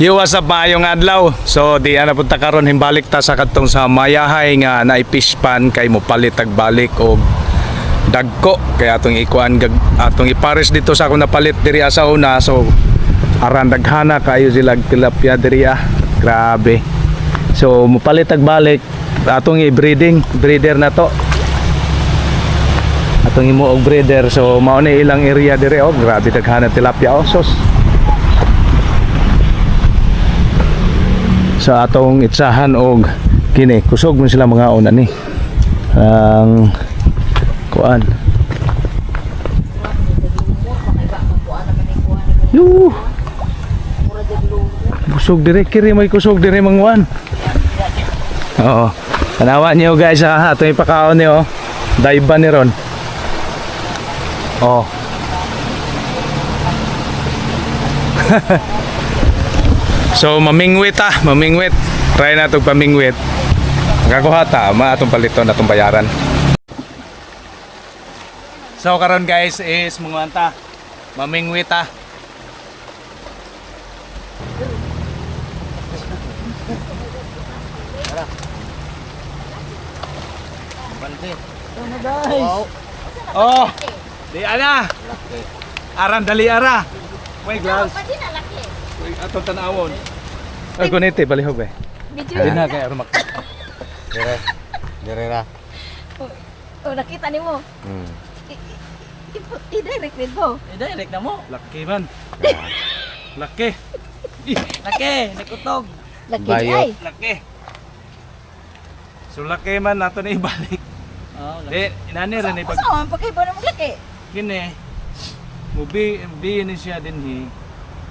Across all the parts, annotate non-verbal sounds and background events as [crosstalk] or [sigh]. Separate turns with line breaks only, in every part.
Yo, what's up maayong adlaw? So, di ana punta karon himbalik ta sa katong sa mayahay nga na fish pan kay mo palit balik og dagko kaya atong ikuan gag atong ipares dito sa akong napalit diri sa una so aran daghana kayo sila tilapia diri ah. Grabe. So, mupalit ag balik atong i-breeding, breeder na to. Atong imo og breeder so mao ni ilang area diri oh, grabe daghana tilapia oh. Sa atong itsahan og kini kusog man sila mga una ni ang kuan Yo. Kusog dire kiri may kusog dire mangwan. Oo. Tanawa niyo guys ha, atong ipakaon niyo. Daiba ni ron. Oh. [laughs] So mamingwit ah, mamingwit. Try na itong pamingwit. Kakuha ta, ma atong paliton atong bayaran. So karon guys is munganta. Mamingwit ah. Oh, di ana. Aran dali ara. May gloves. Atong tanawon. Ay, kuniti, balihog ba?
Video
Hindi na kaya rumak.
Dire. Dire ra.
Oh, nakita ni mo.
Hmm.
I-direct din mo.
I-direct na mo.
Laki man. Laki.
Laki, nakutog.
Laki ay.
Laki. So laki man nato na ibalik.
Oh,
Di, inani rin ni pag
Saan pa kayo ba naman laki?
kini. Mubi, bi ni siya din hi.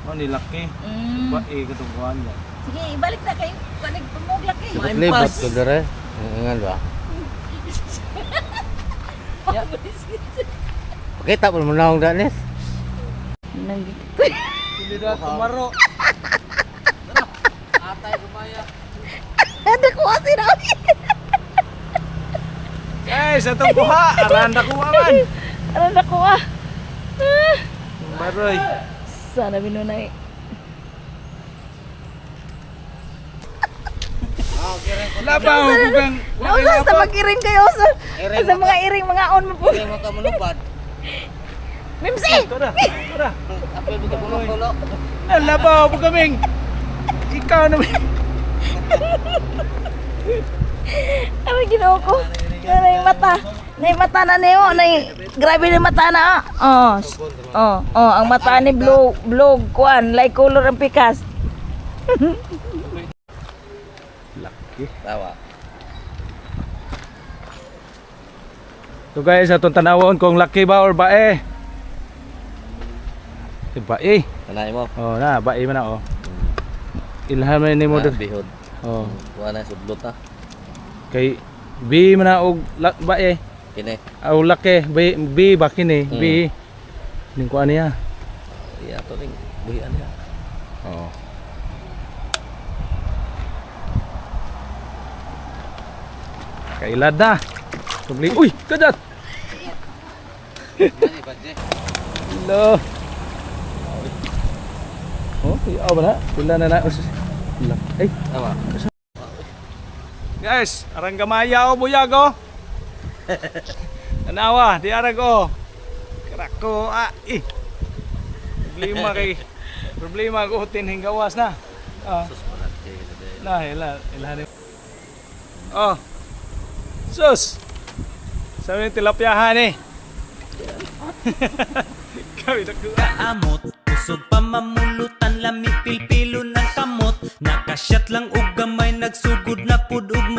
Mo ni laki.
Mm.
Ba eh katong kuan ba.
Sige, ibalik na kayo. Kanig pumog laki.
Dapat
Main
libat
pass.
ko dire. Ingal ba? [laughs]
Ya.
Pakita pa mo na akong danis.
Hindi na tumaro. [laughs] Atay gumaya.
Ada ko kasi na.
Eh, sa tong kuha, aranda kuha man.
Ano na ko ah. Ah,
Baroy.
Sana binunay.
Labaw ko kang
Nausa sa mag-iring kayo sa, sa mga iring mga on mo po.
Hindi [laughs] mo ka manubad.
Mimsi!
Tora, tora.
Apil mo ka pumukulo.
Labaw po kaming. Ikaw naman.
Ano ginawa ko? Yung mata? Na yung mata na niyo. Na yung, grabe na yung mata na ah. Oh. Oh, oh, ang mata ni blue, blue, kuan, like color ang pikas. [laughs]
Laki.
Tawa.
So guys, atong tanawon kung laki ba or bae. Eh, bae.
Kanay mo.
Oh, na, bae man na oh. Ilhan man ni mo
Ah, bihod.
Oh,
Kuha na sudlot na.
kay B man na og la- bae.
Kini.
Aw laki, B, B ba kini?
Mm.
B. Ning kuan niya.
Iya to ning buhian niya.
Oh. Kailad na. Tugli. Uy, kadat. Hello. Oh, iya ba na? Pila na na. Ay,
Tawa.
Guys, arang gamaya o buyago. [laughs] Anawa, di arag o. Krako, ah, eh. Problema kay problema ko tinhing gawas na. Ah, na ila ila ni. Oh. Sus. Sabi ng tilapyahan eh. [laughs] Kami nakuha.
amot Kusog pa mamulutan lami pilpilo ng kamot Nakasyat lang og gamay nagsugod na pud og mugot Ligaw